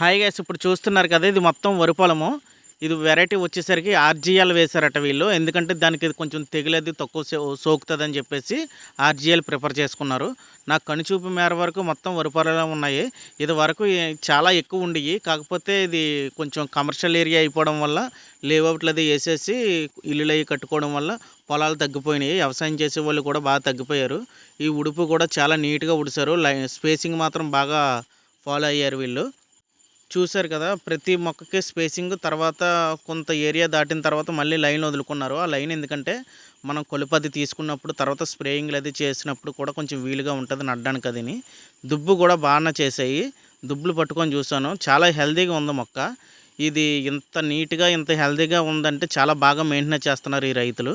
Hi guys ఇప్పుడు చూస్తున్నారు కదా ఇది మొత్తం వరి పొలము. ఇది వెరైటీ వచ్చేసరికి ఆర్జీఎల్ వేశారట వీళ్ళు. ఎందుకంటే దానికి ఇది కొంచెం తెగులది తక్కువ సో- సోకుతుందని చెప్పేసి ఆర్జీఎల్ ప్రిఫర్ చేసుకున్నారు. నాకు కనుచూపు మేర వరకు మొత్తం వరి పొలాలు ఉన్నాయి. ఇది వరకు చాలా ఎక్కువ ఉండేవి కాకపోతే ఇది కొంచెం కమర్షియల్ ఏరియా అయిపోవడం వల్ల లేఅవుట్లు అది వేసేసి ఇల్లులు అవి కట్టుకోవడం వల్ల పొలాలు తగ్గిపోయినాయి. వ్యవసాయం చేసే వాళ్ళు కూడా బాగా తగ్గిపోయారు. ఈ ఉడుపు కూడా చాలా నీట్గా ఉడిసారు. స్పేసింగ్ మాత్రం బాగా ఫాలో అయ్యారు వీళ్ళు. చూశారు కదా ప్రతి మొక్కకి స్పేసింగ్ తర్వాత కొంత ఏరియా దాటిన తర్వాత మళ్ళీ లైన్ వదులుకున్నారు. ఆ లైన్ ఎందుకంటే మనం కొలుపది తీసుకున్నప్పుడు తర్వాత స్ప్రేయింగ్లు అది చేసినప్పుడు కూడా కొంచెం వీలుగా ఉంటుంది నడ్డానికి అదిని. దుబ్బు కూడా బాగా చేసాయి దుబ్బులు పట్టుకొని చూశాను. చాలా హెల్దీగా ఉంది మొక్క. ఇది ఇంత నీట్గా ఇంత హెల్దీగా ఉందంటే చాలా బాగా మెయింటెనెన్స్ చేస్తున్నారు ఈ రైతులు.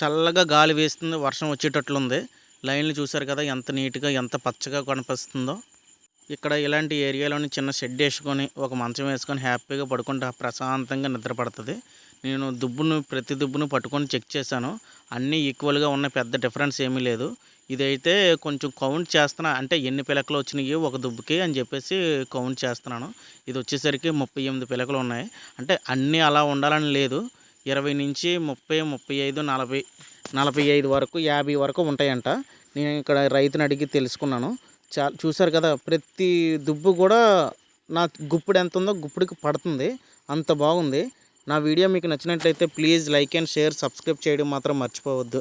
చల్లగా గాలి వేస్తుంది వర్షం వచ్చేటట్లుంది. లైన్లు చూశారు కదా ఎంత నీట్గా ఎంత పచ్చగా కనిపిస్తుందో. ఇక్కడ ఇలాంటి ఏరియాలోని చిన్న షెడ్ వేసుకొని ఒక మంచం వేసుకొని హ్యాపీగా పడుకుంటే ప్రశాంతంగా నిద్రపడుతుంది నేను దుబ్బును ప్రతి దుబ్బును పట్టుకొని చెక్ చేశాను. అన్నీ ఈక్వల్గా ఉన్న పెద్ద డిఫరెన్స్ ఏమీ లేదు. ఇదైతే కొంచెం కౌంట్ చేస్తున్నా అంటే ఎన్ని పిలకలు వచ్చినాయి ఒక దుబ్బుకి అని చెప్పేసి కౌంట్ చేస్తున్నాను. ఇది వచ్చేసరికి ముప్పై ఎనిమిది పిలకలు ఉన్నాయి. అంటే అన్నీ అలా ఉండాలని లేదు. ఇరవై నుంచి ముప్పై ముప్పై ఐదు నలభై నలభై ఐదు వరకు యాభై వరకు ఉంటాయంట. నేను ఇక్కడ రైతుని అడిగి తెలుసుకున్నాను. చా చూసారు కదా ప్రతి దుబ్బు కూడా నా గుప్పుడు ఎంత ఉందో గుప్పుడికి పడుతుంది అంత బాగుంది. నా వీడియో మీకు నచ్చినట్లయితే please like and share subscribe చేయడం మాత్రం మర్చిపోవద్దు.